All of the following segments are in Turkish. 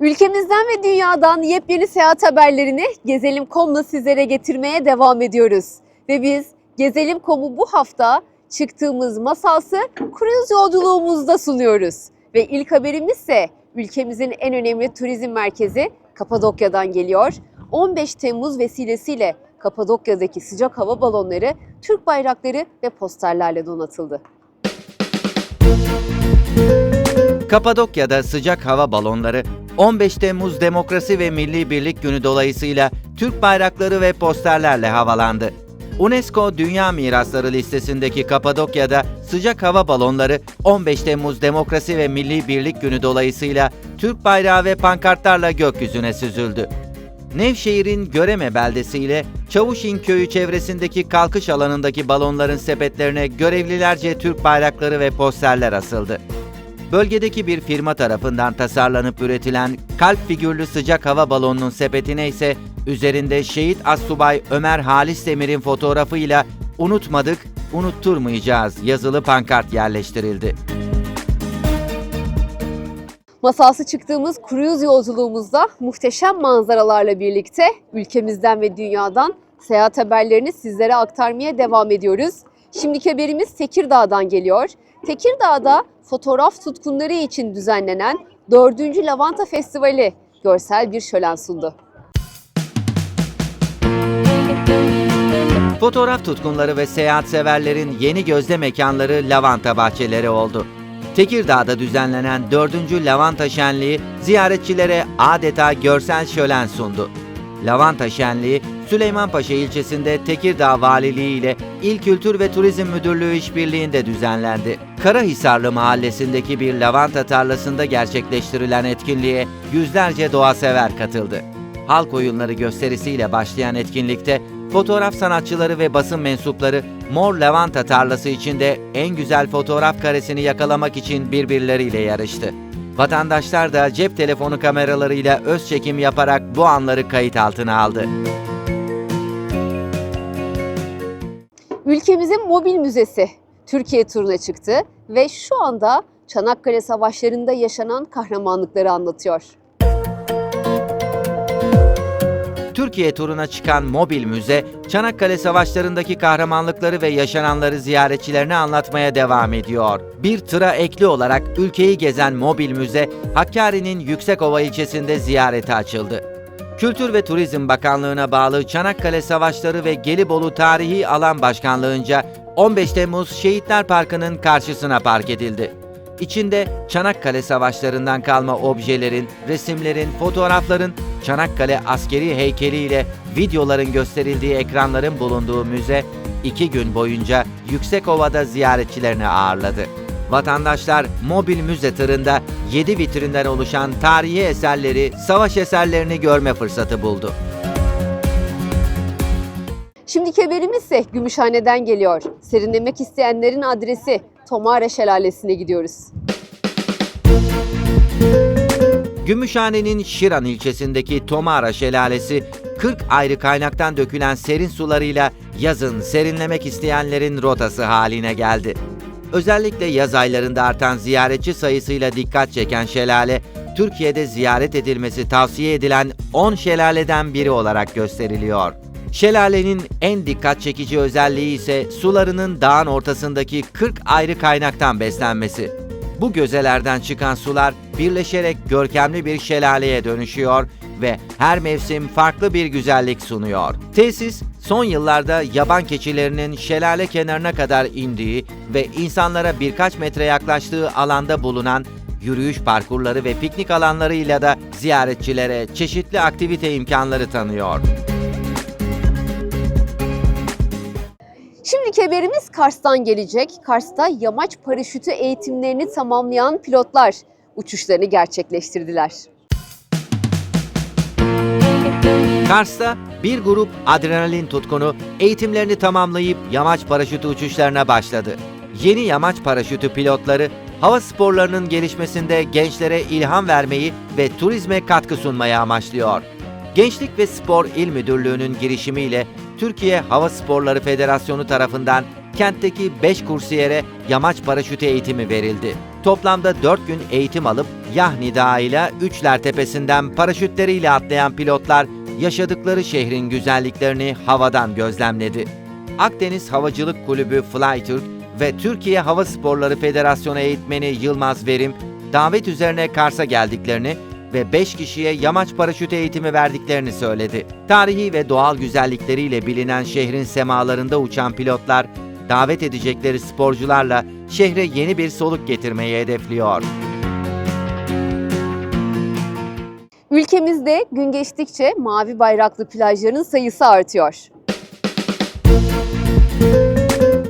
Ülkemizden ve dünyadan yepyeni seyahat haberlerini Gezelim.com'la sizlere getirmeye devam ediyoruz. Ve biz Gezelim.com'u bu hafta çıktığımız masalsı kruz yolculuğumuzda sunuyoruz. Ve ilk haberimiz ise ülkemizin en önemli turizm merkezi Kapadokya'dan geliyor. 15 Temmuz vesilesiyle Kapadokya'daki sıcak hava balonları Türk bayrakları ve posterlerle donatıldı. Kapadokya'da sıcak hava balonları 15 Temmuz Demokrasi ve Milli Birlik Günü dolayısıyla Türk bayrakları ve posterlerle havalandı. UNESCO Dünya Mirasları listesindeki Kapadokya'da sıcak hava balonları 15 Temmuz Demokrasi ve Milli Birlik Günü dolayısıyla Türk bayrağı ve pankartlarla gökyüzüne süzüldü. Nevşehir'in Göreme beldesi ile Çavuşin köyü çevresindeki kalkış alanındaki balonların sepetlerine görevlilerce Türk bayrakları ve posterler asıldı. Bölgedeki bir firma tarafından tasarlanıp üretilen kalp figürlü sıcak hava balonunun sepetine ise üzerinde şehit assubay Ömer Halis Demir'in fotoğrafıyla unutmadık, unutturmayacağız yazılı pankart yerleştirildi. Masalsı çıktığımız kruz yolculuğumuzda muhteşem manzaralarla birlikte ülkemizden ve dünyadan seyahat haberlerini sizlere aktarmaya devam ediyoruz. Şimdiki haberimiz Tekirdağ'dan geliyor. Tekirdağ'da fotoğraf tutkunları için düzenlenen 4. Lavanta Festivali görsel bir şölen sundu. Fotoğraf tutkunları ve seyahatseverlerin yeni gözde mekanları lavanta bahçeleri oldu. Tekirdağ'da düzenlenen 4. Lavanta Şenliği ziyaretçilere adeta görsel şölen sundu. Lavanta Şenliği, Süleymanpaşa ilçesinde Tekirdağ Valiliği ile İl Kültür ve Turizm Müdürlüğü işbirliğinde düzenlendi. Karahisarlı mahallesindeki bir lavanta tarlasında gerçekleştirilen etkinliğe yüzlerce doğa sever katıldı. Halk oyunları gösterisiyle başlayan etkinlikte fotoğraf sanatçıları ve basın mensupları Mor Lavanta tarlası içinde en güzel fotoğraf karesini yakalamak için birbirleriyle yarıştı. Vatandaşlar da cep telefonu kameralarıyla öz çekim yaparak bu anları kayıt altına aldı. Ülkemizin mobil müzesi Türkiye turuna çıktı ve şu anda Çanakkale Savaşları'nda yaşanan kahramanlıkları anlatıyor. Türkiye turuna çıkan mobil müze, Çanakkale Savaşları'ndaki kahramanlıkları ve yaşananları ziyaretçilerine anlatmaya devam ediyor. Bir tıra ekli olarak ülkeyi gezen mobil müze, Hakkari'nin Yüksekova ilçesinde ziyarete açıldı. Kültür ve Turizm Bakanlığı'na bağlı Çanakkale Savaşları ve Gelibolu Tarihi Alan Başkanlığı'nca 15 Temmuz Şehitler Parkı'nın karşısına park edildi. İçinde Çanakkale Savaşları'ndan kalma objelerin, resimlerin, fotoğrafların, Çanakkale askeri heykeliyle videoların gösterildiği ekranların bulunduğu müze, iki gün boyunca Yüksekova'da ziyaretçilerini ağırladı. Vatandaşlar mobil müze tırında 7 vitrinden oluşan tarihi eserleri, savaş eserlerini görme fırsatı buldu. Şimdiki haberimiz ise Gümüşhane'den geliyor. Serinlemek isteyenlerin adresi Tomara Şelalesi'ne gidiyoruz. Gümüşhane'nin Şiran ilçesindeki Tomara Şelalesi 40 ayrı kaynaktan dökülen serin sularıyla yazın serinlemek isteyenlerin rotası haline geldi. Özellikle yaz aylarında artan ziyaretçi sayısıyla dikkat çeken şelale, Türkiye'de ziyaret edilmesi tavsiye edilen 10 şelaleden biri olarak gösteriliyor. Şelalenin en dikkat çekici özelliği ise sularının dağın ortasındaki 40 ayrı kaynaktan beslenmesi. Bu gözelerden çıkan sular birleşerek görkemli bir şelaleye dönüşüyor ve her mevsim farklı bir güzellik sunuyor. Tesis son yıllarda yaban keçilerinin şelale kenarına kadar indiği ve insanlara birkaç metre yaklaştığı alanda bulunan yürüyüş parkurları ve piknik alanlarıyla da ziyaretçilere çeşitli aktivite imkanları tanıyor. Şimdiki haberimiz Kars'tan gelecek. Kars'ta yamaç paraşütü eğitimlerini tamamlayan pilotlar uçuşlarını gerçekleştirdiler. Kars'ta bir grup adrenalin tutkunu eğitimlerini tamamlayıp yamaç paraşütü uçuşlarına başladı. Yeni yamaç paraşütü pilotları hava sporlarının gelişmesinde gençlere ilham vermeyi ve turizme katkı sunmayı amaçlıyor. Gençlik ve Spor İl Müdürlüğü'nün girişimiyle Türkiye Hava Sporları Federasyonu tarafından kentteki 5 kursiyere yamaç paraşütü eğitimi verildi. Toplamda 4 gün eğitim alıp Yahni Dağı'yla Üçler Tepesi'nden paraşütleriyle atlayan pilotlar yaşadıkları şehrin güzelliklerini havadan gözlemledi. Akdeniz Havacılık Kulübü Flytürk ve Türkiye Hava Sporları Federasyonu eğitmeni Yılmaz Verim, davet üzerine Kars'a geldiklerini ve 5 kişiye yamaç paraşüt eğitimi verdiklerini söyledi. Tarihi ve doğal güzellikleriyle bilinen şehrin semalarında uçan pilotlar, davet edecekleri sporcularla şehre yeni bir soluk getirmeyi hedefliyor. Ülkemizde gün geçtikçe mavi bayraklı plajların sayısı artıyor.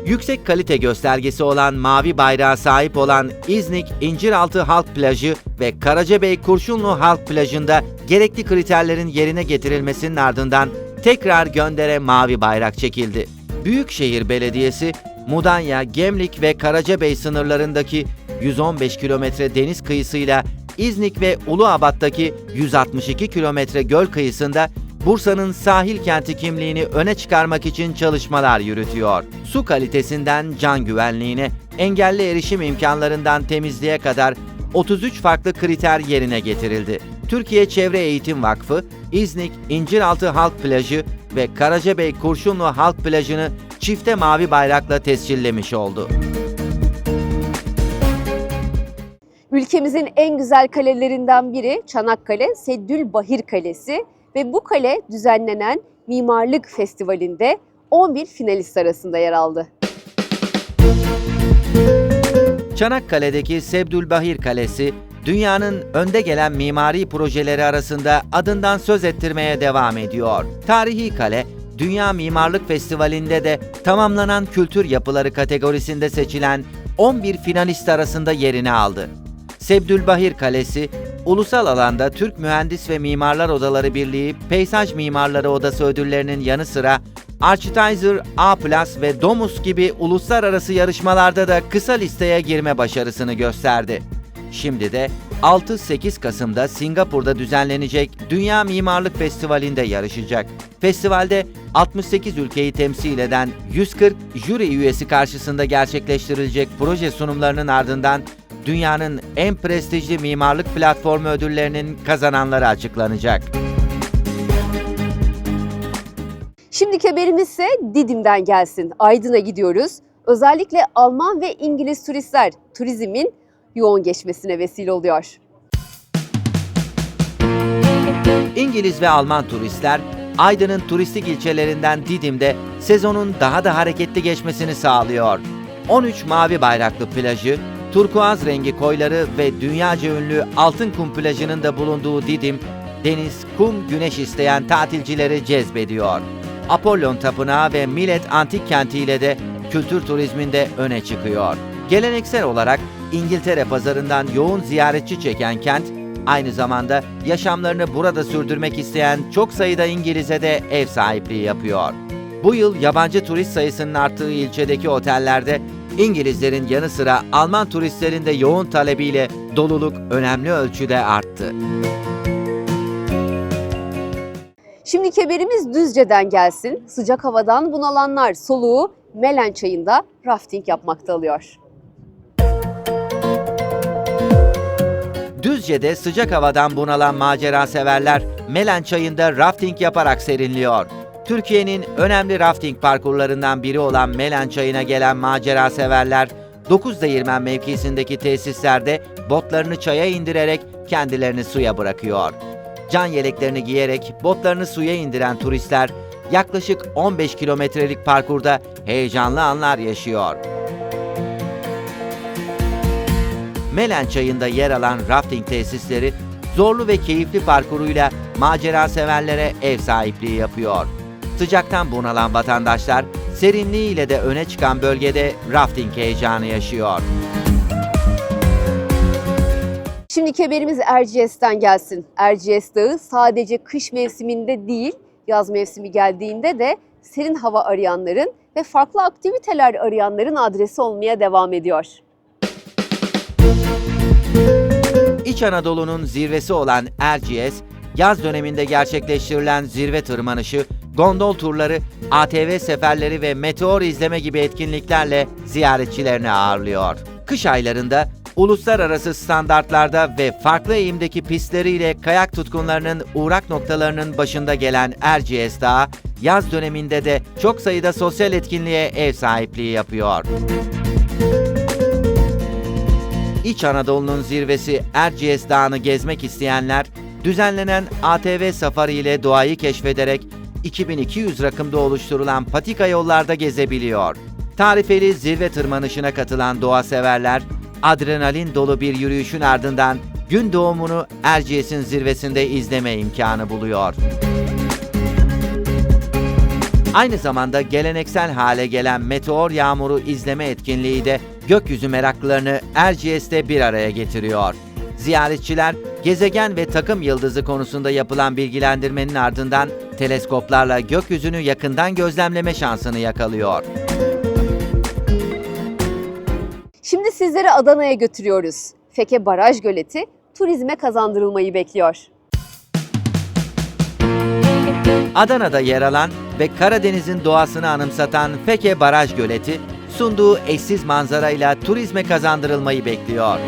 Yüksek kalite göstergesi olan mavi bayrağa sahip olan İznik İnciraltı Halk Plajı ve Karacabey Kurşunlu Halk Plajı'nda gerekli kriterlerin yerine getirilmesinin ardından tekrar göndere mavi bayrak çekildi. Büyükşehir Belediyesi, Mudanya, Gemlik ve Karacabey sınırlarındaki 115 kilometre deniz kıyısıyla İznik ve Uluabat'taki 162 kilometre göl kıyısında Bursa'nın sahil kenti kimliğini öne çıkarmak için çalışmalar yürütüyor. Su kalitesinden can güvenliğine, engelli erişim imkanlarından temizliğe kadar 33 farklı kriter yerine getirildi. Türkiye Çevre Eğitim Vakfı, İznik İnciraltı Halk Plajı ve Karacabey Kurşunlu Halk Plajı'nı çifte mavi bayrakla tescillemiş oldu. Ülkemizin en güzel kalelerinden biri Çanakkale Seddül Bahir Kalesi ve bu kale düzenlenen Mimarlık Festivali'nde 11 finalist arasında yer aldı. Çanakkale'deki Sebdülbahir Kalesi, dünyanın önde gelen mimari projeleri arasında adından söz ettirmeye devam ediyor. Tarihi kale, Dünya Mimarlık Festivali'nde de tamamlanan kültür yapıları kategorisinde seçilen 11 finalist arasında yerini aldı. Sebdülbahir Kalesi, ulusal alanda Türk Mühendis ve Mimarlar Odaları Birliği Peyzaj Mimarları Odası ödüllerinin yanı sıra Architizer, A ve Domus gibi uluslararası yarışmalarda da kısa listeye girme başarısını gösterdi. Şimdi de 6-8 Kasım'da Singapur'da düzenlenecek Dünya Mimarlık Festivali'nde yarışacak. Festivalde 68 ülkeyi temsil eden 140 jüri üyesi karşısında gerçekleştirilecek proje sunumlarının ardından dünyanın en prestijli mimarlık platformu ödüllerinin kazananları açıklanacak. Şimdiki haberimiz ise Didim'den gelsin. Aydın'a gidiyoruz. Özellikle Alman ve İngiliz turistler turizmin yoğun geçmesine vesile oluyor. İngiliz ve Alman turistler Aydın'ın turistik ilçelerinden Didim'de sezonun daha da hareketli geçmesini sağlıyor. 13 mavi bayraklı plajı, turkuaz rengi koyları ve dünyaca ünlü Altın Kum plajının da bulunduğu Didim, deniz, kum, güneş isteyen tatilcileri cezbediyor. Apollon Tapınağı ve Millet Antik Kenti ile de kültür turizminde öne çıkıyor. Geleneksel olarak İngiltere pazarından yoğun ziyaretçi çeken kent, aynı zamanda yaşamlarını burada sürdürmek isteyen çok sayıda İngiliz'e de ev sahipliği yapıyor. Bu yıl yabancı turist sayısının arttığı ilçedeki otellerde İngilizlerin yanı sıra Alman turistlerin de yoğun talebiyle doluluk önemli ölçüde arttı. Şimdiki haberimiz Düzce'den gelsin. Sıcak havadan bunalanlar soluğu Melen Çayı'nda rafting yapmakta alıyor. Düzce'de sıcak havadan bunalan macera severler Melen Çayı'nda rafting yaparak serinliyor. Türkiye'nin önemli rafting parkurlarından biri olan Melen Çayı'na gelen macera severler 9 değirmen mevkisindeki tesislerde botlarını çaya indirerek kendilerini suya bırakıyor. Can yeleklerini giyerek botlarını suya indiren turistler yaklaşık 15 kilometrelik parkurda heyecanlı anlar yaşıyor. Melen Çayı'nda yer alan rafting tesisleri zorlu ve keyifli parkuruyla macera severlere ev sahipliği yapıyor. Sıcaktan bunalan vatandaşlar serinliğiyle de öne çıkan bölgede rafting heyecanı yaşıyor. Şimdiki haberimiz Erciyes'ten gelsin. Erciyes Dağı sadece kış mevsiminde değil, yaz mevsimi geldiğinde de serin hava arayanların ve farklı aktiviteler arayanların adresi olmaya devam ediyor. İç Anadolu'nun zirvesi olan Erciyes, yaz döneminde gerçekleştirilen zirve tırmanışı, gondol turları, ATV seferleri ve meteor izleme gibi etkinliklerle ziyaretçilerini ağırlıyor. Kış aylarında Uluslararası standartlarda ve farklı eğimdeki pistleriyle kayak tutkunlarının uğrak noktalarının başında gelen Erciyes Dağı, yaz döneminde de çok sayıda sosyal etkinliğe ev sahipliği yapıyor. İç Anadolu'nun zirvesi Erciyes Dağı'nı gezmek isteyenler, düzenlenen ATV safari ile doğayı keşfederek 2200 rakımda oluşturulan patika yollarda gezebiliyor. Tarifeli zirve tırmanışına katılan doğa severler, adrenalin dolu bir yürüyüşün ardından gün doğumunu Erciyes'in zirvesinde izleme imkanı buluyor. Aynı zamanda geleneksel hale gelen meteor yağmuru izleme etkinliği de gökyüzü meraklılarını Erciyes'te bir araya getiriyor. Ziyaretçiler gezegen ve takım yıldızı konusunda yapılan bilgilendirmenin ardından teleskoplarla gökyüzünü yakından gözlemleme şansını yakalıyor. Şimdi sizleri Adana'ya götürüyoruz. Feke Baraj Göleti turizme kazandırılmayı bekliyor. Adana'da yer alan ve Karadeniz'in doğasını anımsatan Feke Baraj Göleti, sunduğu eşsiz manzarayla turizme kazandırılmayı bekliyor.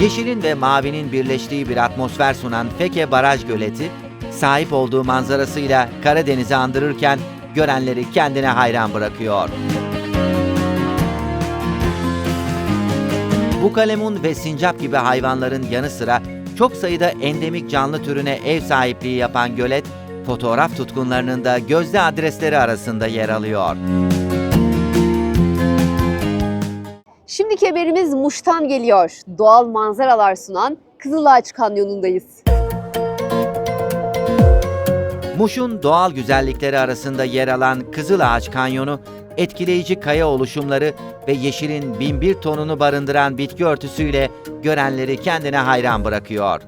Yeşilin ve mavinin birleştiği bir atmosfer sunan Feke Baraj Göleti, sahip olduğu manzarasıyla Karadeniz'i andırırken görenleri kendine hayran bırakıyor. Bu kalemun ve sincap gibi hayvanların yanı sıra çok sayıda endemik canlı türüne ev sahipliği yapan gölet, fotoğraf tutkunlarının da gözde adresleri arasında yer alıyor. Şimdiki haberimiz Muş'tan geliyor. Doğal manzaralar sunan Kızılağaç Kanyonu'ndayız. Muş'un doğal güzellikleri arasında yer alan Kızılağaç Kanyonu, etkileyici kaya oluşumları ve yeşilin binbir tonunu barındıran bitki örtüsüyle görenleri kendine hayran bırakıyor.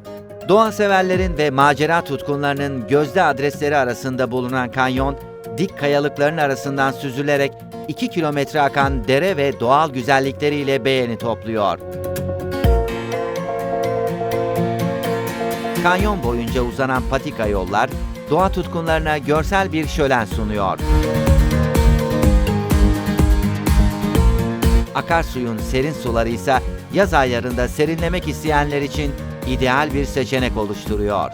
Doğa severlerin ve macera tutkunlarının gözde adresleri arasında bulunan kanyon, dik kayalıkların arasından süzülerek 2 kilometre akan dere ve doğal güzellikleriyle beğeni topluyor. Kanyon boyunca uzanan patika yollar, doğa tutkunlarına görsel bir şölen sunuyor. Akarsuyun serin suları ise yaz aylarında serinlemek isteyenler için ideal bir seçenek oluşturuyor.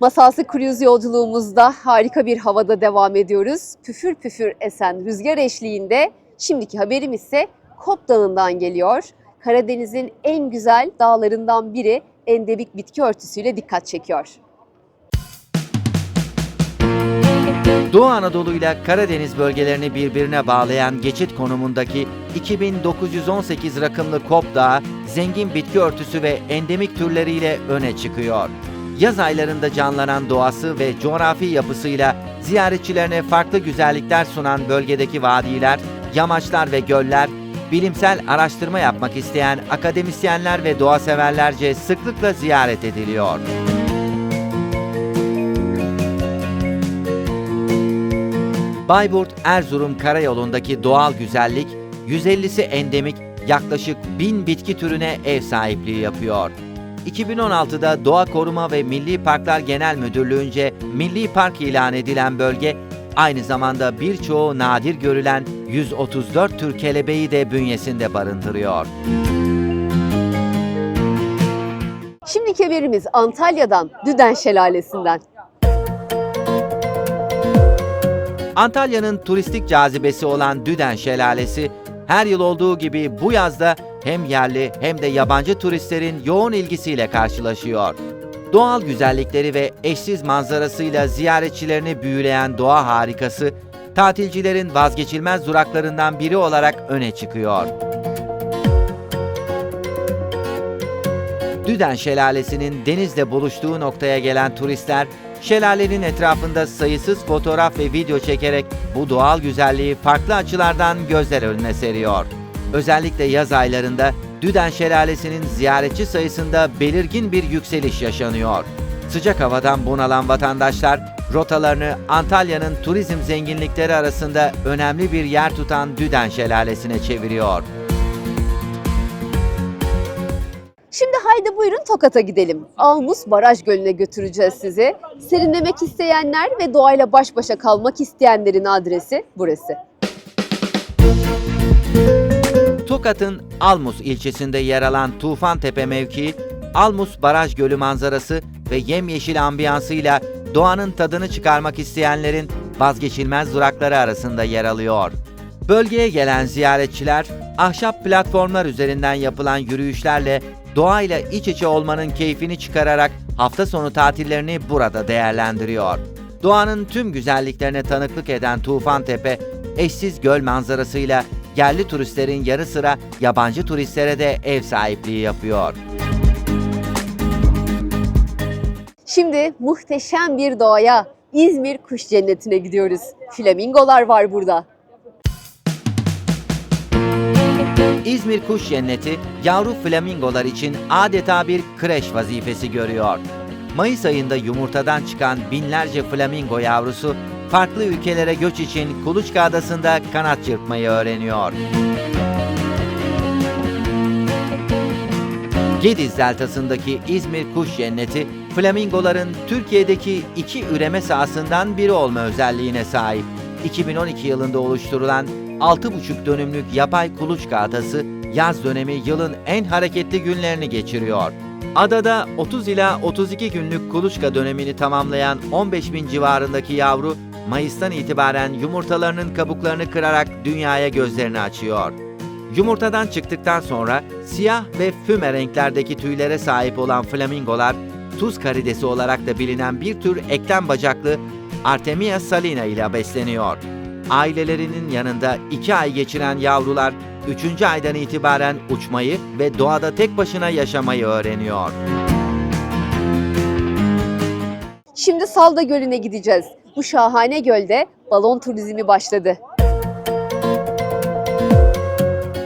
Masalsı kruz yolculuğumuzda harika bir havada devam ediyoruz. Püfür püfür esen rüzgar eşliğinde şimdiki haberim ise Kop Dağı'ndan geliyor. Karadeniz'in en güzel dağlarından biri endemik bitki örtüsüyle dikkat çekiyor. Doğu Anadolu ile Karadeniz bölgelerini birbirine bağlayan geçit konumundaki 2918 rakımlı Kop Dağı, zengin bitki örtüsü ve endemik türleriyle öne çıkıyor. Yaz aylarında canlanan doğası ve coğrafi yapısıyla ziyaretçilerine farklı güzellikler sunan bölgedeki vadiler, yamaçlar ve göller, bilimsel araştırma yapmak isteyen akademisyenler ve doğa severlerce sıklıkla ziyaret ediliyor. Bayburt-Erzurum karayolundaki doğal güzellik, 150'si endemik yaklaşık 1000 bitki türüne ev sahipliği yapıyor. 2016'da Doğa Koruma ve Milli Parklar Genel Müdürlüğü'nce Milli Park ilan edilen bölge, aynı zamanda birçoğu nadir görülen 134 tür kelebeği de bünyesinde barındırıyor. Şimdiki haberimiz Antalya'dan, Düden Şelalesi'nden. Antalya'nın turistik cazibesi olan Düden Şelalesi, her yıl olduğu gibi bu yazda hem yerli hem de yabancı turistlerin yoğun ilgisiyle karşılaşıyor. Doğal güzellikleri ve eşsiz manzarasıyla ziyaretçilerini büyüleyen doğa harikası, tatilcilerin vazgeçilmez duraklarından biri olarak öne çıkıyor. Düden Şelalesi'nin denizle buluştuğu noktaya gelen turistler, şelalenin etrafında sayısız fotoğraf ve video çekerek bu doğal güzelliği farklı açılardan gözler önüne seriyor. Özellikle yaz aylarında Düden Şelalesi'nin ziyaretçi sayısında belirgin bir yükseliş yaşanıyor. Sıcak havadan bunalan vatandaşlar rotalarını Antalya'nın turizm zenginlikleri arasında önemli bir yer tutan Düden Şelalesi'ne çeviriyor. Tokat'a gidelim. Almus Baraj Gölü'ne götüreceğiz sizi. Serinlemek isteyenler ve doğayla baş başa kalmak isteyenlerin adresi burası. Tokat'ın Almus ilçesinde yer alan Tufantepe mevkii, Almus Baraj Gölü manzarası ve yemyeşil ambiyansıyla doğanın tadını çıkarmak isteyenlerin vazgeçilmez durakları arasında yer alıyor. Bölgeye gelen ziyaretçiler, ahşap platformlar üzerinden yapılan yürüyüşlerle doğayla iç içe olmanın keyfini çıkararak hafta sonu tatillerini burada değerlendiriyor. Doğanın tüm güzelliklerine tanıklık eden Tufantepe, eşsiz göl manzarasıyla yerli turistlerin yarı sıra yabancı turistlere de ev sahipliği yapıyor. Şimdi muhteşem bir doğaya, İzmir Kuş Cenneti'ne gidiyoruz. Flamingolar var burada. İzmir Kuş Cenneti, yavru flamingolar için adeta bir kreş vazifesi görüyor. Mayıs ayında yumurtadan çıkan binlerce flamingo yavrusu, farklı ülkelere göç için Kuluçka Adası'nda kanat çırpmayı öğreniyor. Gediz Deltası'ndaki İzmir Kuş Cenneti, flamingoların Türkiye'deki iki üreme sahasından biri olma özelliğine sahip. 2012 yılında oluşturulan 6,5 dönümlük yapay kuluçka adası, yaz dönemi yılın en hareketli günlerini geçiriyor. Adada 30 ila 32 günlük kuluçka dönemini tamamlayan 15 bin civarındaki yavru, Mayıs'tan itibaren yumurtalarının kabuklarını kırarak dünyaya gözlerini açıyor. Yumurtadan çıktıktan sonra siyah ve füme renklerdeki tüylere sahip olan flamingolar, tuz karidesi olarak da bilinen bir tür eklem bacaklı Artemia salina ile besleniyor. Ailelerinin yanında 2 ay geçiren yavrular 3. aydan itibaren uçmayı ve doğada tek başına yaşamayı öğreniyor. Şimdi Salda Gölü'ne gideceğiz. Bu şahane gölde balon turizmi başladı.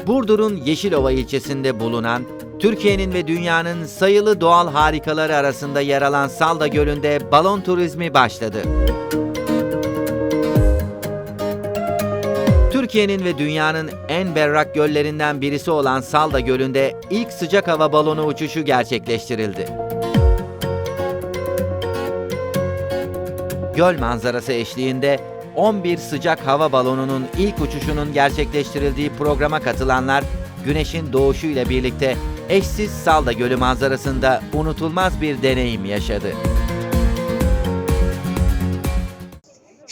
Burdur'un Yeşilova ilçesinde bulunan, Türkiye'nin ve dünyanın sayılı doğal harikaları arasında yer alan Salda Gölü'nde balon turizmi başladı. Türkiye'nin ve dünyanın en berrak göllerinden birisi olan Salda Gölü'nde ilk sıcak hava balonu uçuşu gerçekleştirildi. Göl manzarası eşliğinde 11 sıcak hava balonunun ilk uçuşunun gerçekleştirildiği programa katılanlar güneşin doğuşuyla birlikte eşsiz Salda Gölü manzarasında unutulmaz bir deneyim yaşadı.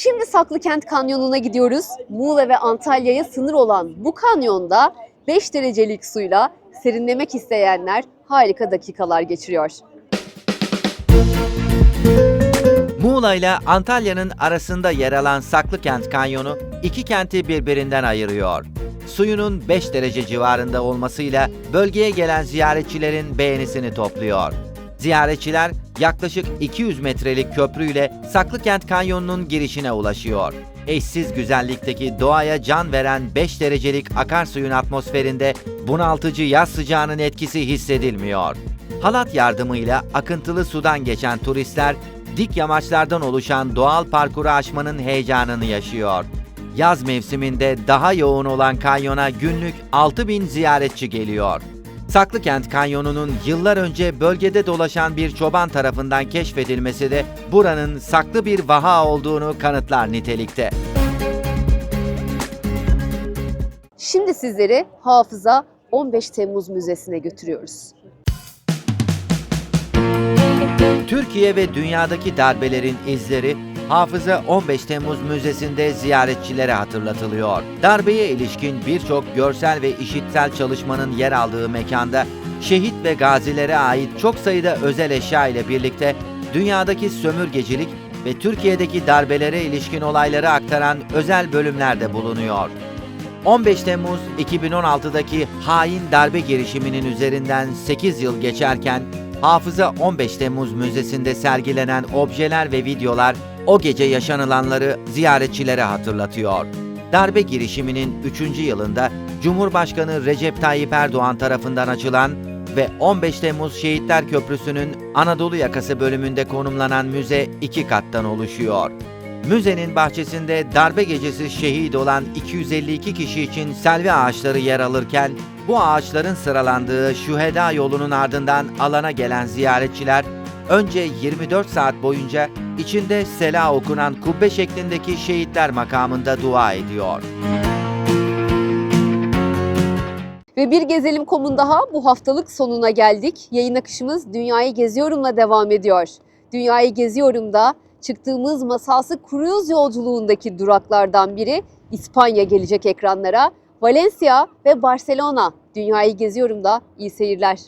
Şimdi Saklıkent Kanyonu'na gidiyoruz. Muğla ve Antalya'ya sınır olan bu kanyonda 5 derecelik suyla serinlemek isteyenler harika dakikalar geçiriyor. Muğla ile Antalya'nın arasında yer alan Saklıkent Kanyonu iki kenti birbirinden ayırıyor. Suyunun 5 derece civarında olmasıyla bölgeye gelen ziyaretçilerin beğenisini topluyor. Ziyaretçiler yaklaşık 200 metrelik köprüyle Saklıkent Kanyonu'nun girişine ulaşıyor. Eşsiz güzellikteki doğaya can veren 5 derecelik akarsuyun atmosferinde bunaltıcı yaz sıcağının etkisi hissedilmiyor. Halat yardımıyla akıntılı sudan geçen turistler dik yamaçlardan oluşan doğal parkuru aşmanın heyecanını yaşıyor. Yaz mevsiminde daha yoğun olan kanyona günlük 6000 ziyaretçi geliyor. Saklıkent Kanyonu'nun yıllar önce bölgede dolaşan bir çoban tarafından keşfedilmesi de buranın saklı bir vaha olduğunu kanıtlar nitelikte. Şimdi sizleri Hafıza 15 Temmuz Müzesi'ne götürüyoruz. Türkiye ve dünyadaki darbelerin izleri Hafıza 15 Temmuz Müzesi'nde ziyaretçilere hatırlatılıyor. Darbeye ilişkin birçok görsel ve işitsel çalışmanın yer aldığı mekanda şehit ve gazilere ait çok sayıda özel eşya ile birlikte dünyadaki sömürgecilik ve Türkiye'deki darbelere ilişkin olayları aktaran özel bölümler de bulunuyor. 15 Temmuz 2016'daki hain darbe girişiminin üzerinden 8 yıl geçerken Hafıza 15 Temmuz Müzesi'nde sergilenen objeler ve videolar o gece yaşanılanları ziyaretçilere hatırlatıyor. Darbe girişiminin 3. yılında Cumhurbaşkanı Recep Tayyip Erdoğan tarafından açılan ve 15 Temmuz Şehitler Köprüsü'nün Anadolu yakası bölümünde konumlanan müze iki kattan oluşuyor. Müzenin bahçesinde darbe gecesi şehit olan 252 kişi için selvi ağaçları yer alırken bu ağaçların sıralandığı Şüheda yolunun ardından alana gelen ziyaretçiler önce 24 saat boyunca içinde sela okunan kubbe şeklindeki şehitler makamında dua ediyor. Ve bir gezelim komun daha bu haftalık sonuna geldik. Yayın akışımız Dünyayı Geziyorum'la devam ediyor. Dünyayı Geziyorum'da çıktığımız masalsı kruz yolculuğundaki duraklardan biri İspanya gelecek ekranlara. Valencia ve Barcelona. Dünyayı Geziyorum'da iyi seyirler.